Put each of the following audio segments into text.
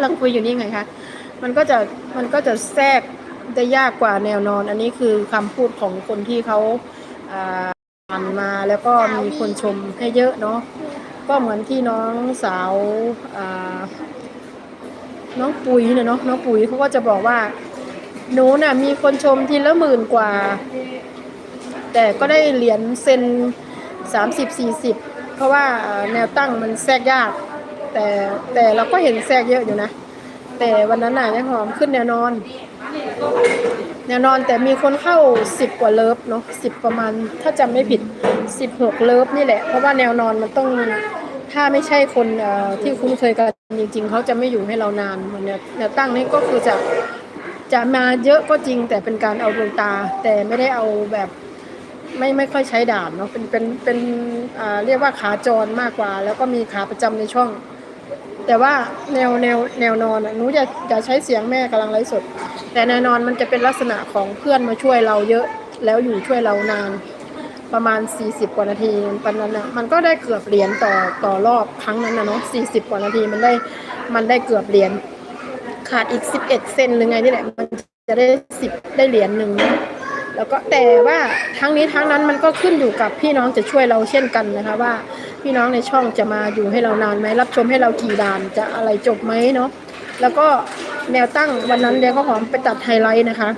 ำลังคุยอยู่นี่ไงคะ มันก็จะมันก็จะแทรกได้ยากกว่าแนวนอน อันนี้คือคำพูดของคนที่เขาอ่านมาแล้วก็มีคนชมให้เยอะเนาะก็เหมือนที่น้องสาวอ่าน้องปุ๋ยเนี่ยเนาะน้องปุ๋ยเขาก็จะบอกว่าหนูน่ะมีคนชมทีละหมื่นกว่า แต่ก็ได้เหรียญเซนสามสิบสี่สิบเพราะว่าแนวตั้งมันแทรกยาก แต่แต่เราก็เห็นแทรกเยอะอยู่นะ แต่วันนั้นน่ะยังหอมขึ้นแนวนอน แนวนอนแต่มีคนเข้าสิบกว่าเลิฟเนาะสิบประมาณ ถ้าจำไม่ผิดสิบหกเลิฟนี่แหละ เพราะว่าแนวนอนมันต้องถ้าไม่ใช่คนที่คุ้นเคยกันจริง ๆเขาจะไม่อยู่ให้เรานานเหมือนแนวแนวตั้งนี่ก็คือจะจะมาเยอะก็จริง แต่เป็นการเอาดวงตา แต่ไม่ได้เอาแบบไม่ไม่ค่อยใช้ดาบเนาะเป็นเป็นเป็นเรียกว่าขาจรมากกว่า แล้วก็มีขาประจำในช่อง แต่ว่าแนวแนวแนวนอนอะหนูจะจะใช้เสียงแม่กำลังไลฟ์สด แต่แนวนอนมันจะเป็นลักษณะของเพื่อนมาช่วยเราเยอะ แล้วอยู่ช่วยเรานานประมาณ 40 กว่านาทีปันนั้นนะมันก็ได้เกือบเหรียญต่อต่อรอบครั้งนั้นนะเนาะ40 กว่านาทีมันได้มันได้เกือบเหรียญขาดอีก 11 เซนหรือไงนี่แหละมันจะได้ 10 ได้เหรียญหนึ่งนะแล้วก็แต่ว่าทั้งนี้ทั้งนั้นมันก็ขึ้นอยู่กับพี่น้องจะช่วยเราเช่นกันนะคะว่า พี่น้องในช่องจะมาอยู่ให้เรานานไหมรับชมให้เรากี่ด่านจะอะไรจบไหมเนาะแล้วก็แนวตั้งวันนั้นเดี๋ยวเขาหอมไปตัดไฮไลท์นะคะ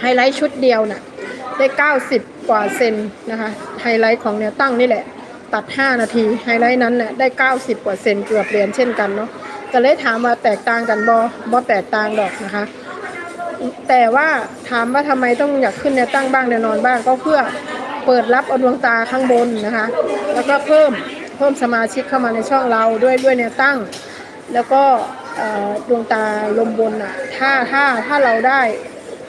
ไฮไลท์ชุดเดียวน่ะได้ 90 กว่าเซนนะคะ ไฮไลท์ของแนวตั้งนี่แหละ ตัด 5 นาที ไฮไลท์นั้นน่ะได้ 90 กว่าเซนเกือบเหรียญเช่นกันเนาะก็เลยถามว่าแตกต่างกันบอบอแตกต่างดอกนะคะ แต่ว่าถามว่าทำไมต้องอยากขึ้นแนวตั้งบ้างแนวนอนบ้างก็เพื่อเปิดรับเอาดวงตาข้างบนนะคะ แล้วก็เพิ่มเพิ่มสมาชิกเข้ามาในช่องเราด้วยด้วยแนวตั้ง แล้วก็ดวงตาลมบนอะถ้าถ้าถ้าเราได้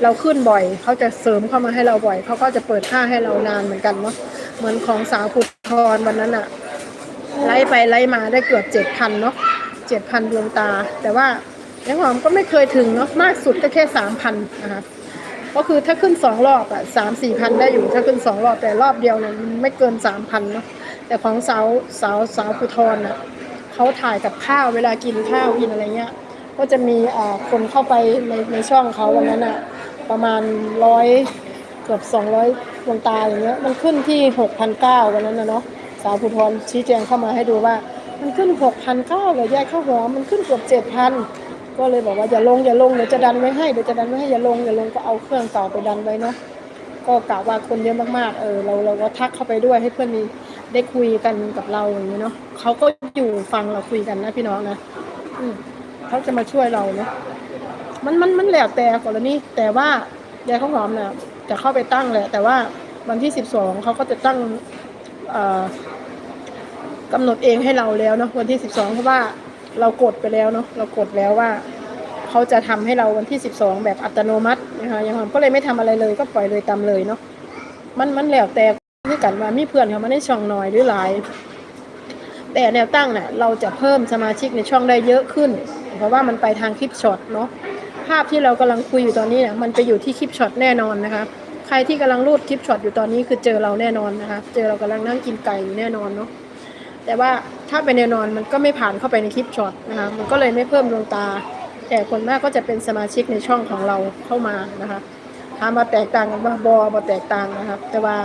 เราขึ้นบ่อยเขาจะเสริมเข้ามาให้เราบ่อยเขาก็จะเปิดค่าให้เรานานเหมือนกันเนาะเหมือนของสาวพุทธรวันนั้นอะไล่ไปไล่มาได้เกือบเจ็ดพันเนาะเจ็ดพันดวงตา แต่ว่ายังหอมก็ไม่เคยถึงเนาะมากสุดก็แค่สามพันนะคะก็คือถ้าขึ้นสองรอบอะสามสี่พันได้อยู่ถ้าขึ้นสองรอบแต่รอบเดียวเนี่ยไม่เกินสามพันเนาะ แต่ของสาวสาวสาวภูทรน่ะเขาถ่ายกับข้าวเวลากินข้าวกินอะไรเงี้ย ก็จะมีอ่าคนเข้าไปในในช่องเขาวันนั้นอะประมาณร้อยเกือบสองร้อยดวงตาอย่างเงี้ยมันขึ้นที่หกพันเก้าวันนั้นนะเนาะสาวภูทรชี้แจงเข้ามาให้ดูว่า มันขึ้นหกพันเก้าเลยแยข้าวหอมมันขึ้นเกือบเจ็ดพันก็เลยบอกว่าอย่าลงอย่าลงเดี๋ยวจะดันไว้ให้เดี๋ยวจะดันไว้ให้อย่าลงอย่าลงก็เอาเครื่องเก่าไปดันไว้เนาะก็กะว่าคนเยอะมากๆเออเราเราก็ทักเข้าไปด้วยให้เพื่อนมี ได้คุยกันกับเราอย่างนี้เนาะเขาก็อยู่ฟังเราคุยกันนะพี่น้องนะอืมเขาจะมาช่วยเราเนาะมันมันมันแล้วแต่กรณีแต่ว่ายายข้าวหอมเนี่ยจะเข้าไปตั้งแหละ แต่ว่าวันที่สิบสองเขาก็จะตั้งกำหนดเองให้เราแล้วเนาะวันที่12เพราะว่าเรากดไปแล้วเนาะเรากดแล้วว่าเขาจะทำให้เราวันที่12แบบอัตโนมัตินะคะยังหอมก็เลยไม่ทำอะไรเลยก็ปล่อยเลยตามเลยเนาะมันมันแล้วแต่ ที่กันว่ามีเพื่อนเขามาในช่องน้อยหรือหลาย แต่แนวตั้งเนี่ยเราจะเพิ่มสมาชิกในช่องได้เยอะขึ้น เพราะว่ามันไปทางคลิปช็อตเนาะภาพที่เรากำลังคุยอยู่ตอนนี้เนี่ยมันไปอยู่ที่คลิปช็อตแน่นอนนะคะใครที่กำลังรูดคลิปช็อตอยู่ตอนนี้คือเจอเราแน่นอนนะคะ เจอเรากำลังนั่งกินไก่อยู่แน่นอนเนาะแต่ว่าถ้าเป็นแน่นอนมันก็ไม่ผ่านเข้าไปในคลิปช็อตนะคะมันก็เลยไม่เพิ่มดวงตา แต่คนมากก็จะเป็นสมาชิกในช่องของเราเข้ามานะคะถามมาแตกต่างกันว่าบอบอแตกต่างนะครับ แต่ว่า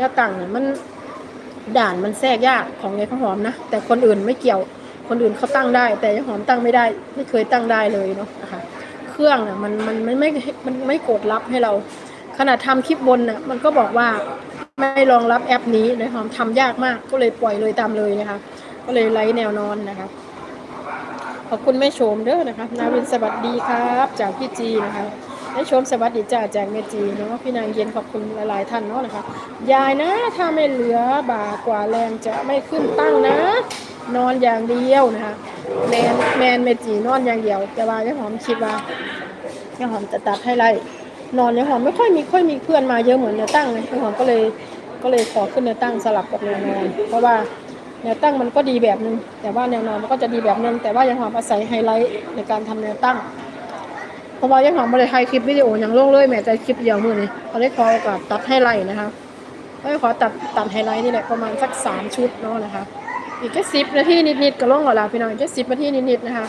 แนวต่างเนี่ยมันด่านมันแทรกยากของยายข้าวหอมนะ แต่คนอื่นไม่เกี่ยว คนอื่นเขาตั้งได้ แต่ยายหอมตั้งไม่ได้ ไม่เคยตั้งได้เลยเนาะนะคะเครื่องอะมันมันมันไม่มันไม่กดรับให้เรา ขนาดทำคลิปบนน่ะมันก็บอกว่าไม่รองรับแอปนี้นะหอมทำยากมากก็เลยปล่อยเลยตามเลยนะคะ ก็เลยไล่แนวนอนนะคะขอบคุณแม่โชมเด้อนะคะนาวินสวัสดีครับ จากพี่จีนะคะ แม่โชมสวัสดีจ้าจากแมจีเนาะพี่นางเย็นขอบคุณหลายๆท่านเนาะนะคะ ยายนะถ้าไม่เหลือบากว่าแรงจะไม่ขึ้นตั้งนะ นอนอย่างเดียวนะคะแมนแมนเมจีนอนอย่างเดียวแต่ว่าเจ้หอมคิดว่าเจ้หอมจะตัดให้ไล่นอนเจ้าหอมไม่ค่อยมีค่อยมีเพื่อนมาเยอะเหมือนเนื้อตั้งเลยเจ้าหอมก็เลยก็เลยขอขึ้นเนื้อตั้งสลับกับแนวนอน เพราะว่าแนวตั้งมันก็ดีแบบนึง แต่ว่าแนวนอนมันก็จะดีแบบนึง แต่ว่ายังหอมอาศัยไฮไลท์ในการทำแนวตั้ง เพราะว่ายังหอมไม่ได้ถ่ายคลิปวิดีโออย่างลงเลยแม้แต่คลิปเดียวมือนี่เขาได้ขอโอกาสตัดไฮไลท์นะคะก็ขอตัดตัดไฮไลท์นี่แหละประมาณสักสามชุดเนาะนะคะ อีกแค่สิบนาทีนิดๆก็ล่งหมดแล้วพี่น้องแค่สิบนาทีนิดๆนะคะ